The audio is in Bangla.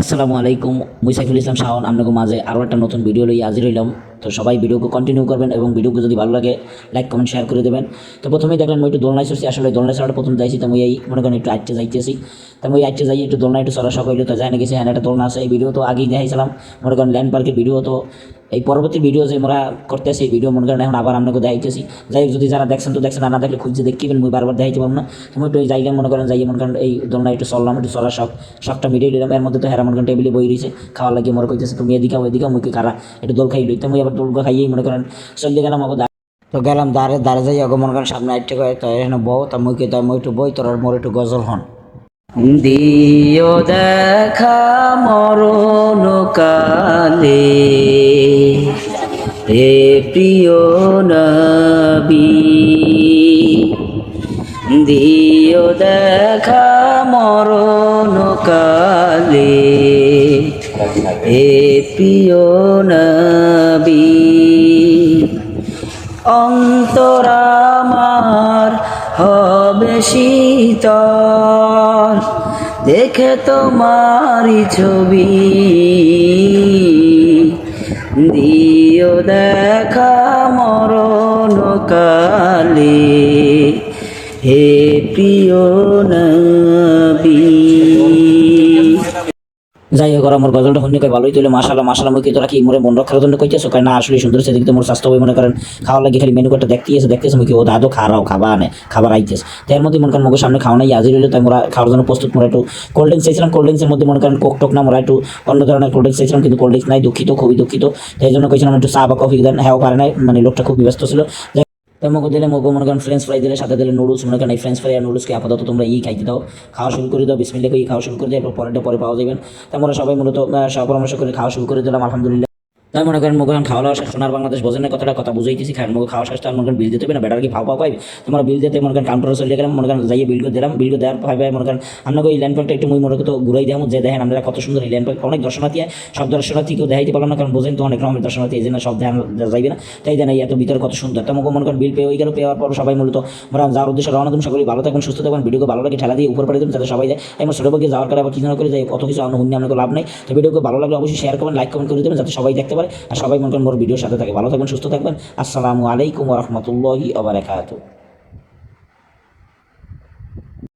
আসসালামু আলাইকুম মুই সাইফুল ইসলাম শাহন আপনাকে মাঝে আরও একটা নতুন ভিডিও লই হাজির হইলাম। তো সবাই ভিডিওকে কন্টিনিউ করবেন এবং ভিডিওকে যদি ভালো লাগে লাইক কমেন্ট শেয়ার করে দেবেন। তো প্রথমেই দেখলেন মই একটু দোলনায় চড়ছি। আসলে দোলনায় চড়াটা প্রথম যাইছি, তো মই এই মনে করেন একটু আটটে যাইতেছি। তো মই আটটে যাই, একটু দোলনা একটু শখ হইল, তো জানা গেছে হ্যাঁ একটা দোলনা আছে, এই ভিডিও তো আগেই দেখাইছিলাম। মনে করেন ল্যান্ড পার্কের ভিডিও তো, এই পরবর্তী ভিডিও যে আমরা করতেছি, এই ভিডিও মনে করেন এখন আবার আপনাকে দেখাইতেছি। যাই যদি যারা দেখছেন তো দেখছেন না দেখলে খুঁজে দেখবেন, মুই বারবার দেখাইতে পারব না। তুমি একটু যাইলে মনে করেন যাই, মনে করেন এই দোলনা একটু চললাম একটু চলার শখ, শখটা মিটিয়ে নিলাম। এর মধ্যে তো হেরা মনে করেন টেবিলে বই রয়েছে খাওয়া লাগে মনে করতেছে তুমি এদিকে ওইদিকে মুখে খারা, একটু দোল খাই লইতে মুই খাইয়েই মনে করেন চলে গেলাম তো গেলাম দাঁড়ে দাঁড়ে যাই মনে করেন সামনে আইটে কয়ে তো এখানে বউ, তা মুখে মই একটু বই, তোর মোর একটু গজল হন। দিও দেখা মরণ কালে, হে প্রিয় নবী। দিও দেখা মরণ হে প্রিয় নবী অন্তরামার হবে শীতল। দেখে তোমারি ছবি, দিও দেখা মরণ কালে। হে প্রিয় নবী যাই হোক আমার গজলটা শুনে কই ভালোই তুলে মাসালা মাসালা মুখে তোরা কি মোরে মন রক্ষার জন্য কইতেছো? কয়, না আসলে সুন্দর সেদিকে তো মোর স্বাস্থ্য মনে করেন খাওয়া লাগে খালি মেনু কার্ডটা দেখতে এসে দেখতেছে মুখে ও দাদো খারাও, খাবা আনে খাবার আইতেছে। তার মধ্যে মনে করেন মুখের সামনে খাওয়া নাই, হাজির হইল, তাই মোরা খাওয়ার জন্য প্রস্তুত, মোরা একটু কোল্ড ড্রিঙ্কস চাইছিলাম কোল্ড ড্রিঙ্কসের মধ্যে মনে করেন কোক টোক না, মোরা একটু অন্য ধরনের কোল্ড ড্রিঙ্কস চাইছিলাম, কিন্তু কোল্ড ড্রিঙ্কস নাই, দুঃখিত, খুবই দুঃখিত। তাই জন্য কইছিলাম, একটু চা বা কফি দেন হ্যাঁ পারে নাই মানে লোকটা খুব ব্যস্ত ছিল। তো মগো দিলে মগো, মনে করেন ফ্রেঞ্চ ফ্রাই দিলে, সাথে দিলে নুডলস মনে করেন এই ফ্রেঞ্চ ফ্রাই আর নুডলসকে আপাতত তোমরা ই খাইতে দাও। খাওয়া শুরু করে দাও বিসমিল্লা করে খাওয়া শুরু করে দাও, এরপর পরেরটা পরে পাওয়া যাবেন তো আমরা সবাই মূলত সব পরামর্শ করে খাওয়া শুরু করে দিলাম, আলহামদুলিল্লাহ। তাই মনে করেন করেন খাওয়া দাওয়া শেষ, সোনার বাংলাদেশ বোঝেনের কথাটা কথা বুঝাইতেছি খান মগে খাওয়া শেষ, তার মনে করেন বিল দিতে হবে না বেটার কি ভাও পাও পাইবে? তোমরা বিল দিতে, মনে করেন কাউন্টারে চলে গেলাম, মনে করেন যাইয়ে বিল করে দিলাম বিল করে দেওয়ার পাইবে মনে করেন আপনাকে এই ল্যান্ড একটু মুই মনে করতো ঘুরাই দেওয়া যে দেখেন আমরা কত সুন্দর এই ল্যান্ড অনেক দর্শনার্থী হয়। সব দর্শনার্থীকেও দেখাইতে পারলাম না, কারণ বোঝেন তো অনেক রকমের দর্শনার্থী, এই জন্য সব ধ্যান যাইবে না। তাই দেন এত ভিতরে কত সুন্দর। তো মনে করেন বিল পেয়ে গেল, পেয়ে পর সবাই মূলত আমরা যাওয়ার উদ্দেশ্যে রওনা তুমি সকলে ভালো থাকবেন, সুস্থ থাকবেন, ভিডিওকে ভালো লাগে, ঠেলা দিয়ে উপর পড়ে দেবেন, যাতে সবাই যায়। এমন ছোটো বকে যাওয়ার করে আবার না করে যায় কত কিছু আমরা আপনাকে লাভ নেই। তো ভিডিওকে ভালো লাগলে অবশ্যই শেয়ার করবেন লাইক কমেন্ট করে দেবেন, যাতে সবাই দেখতে পারে। আর সবাই মনে করেন মোর ভিডিওর সাথে থাকে। ভালো থাকবেন, সুস্থ থাকবেন। আসসালামু আলাইকুম রহমতুল্লাহি আবরাকাতুহ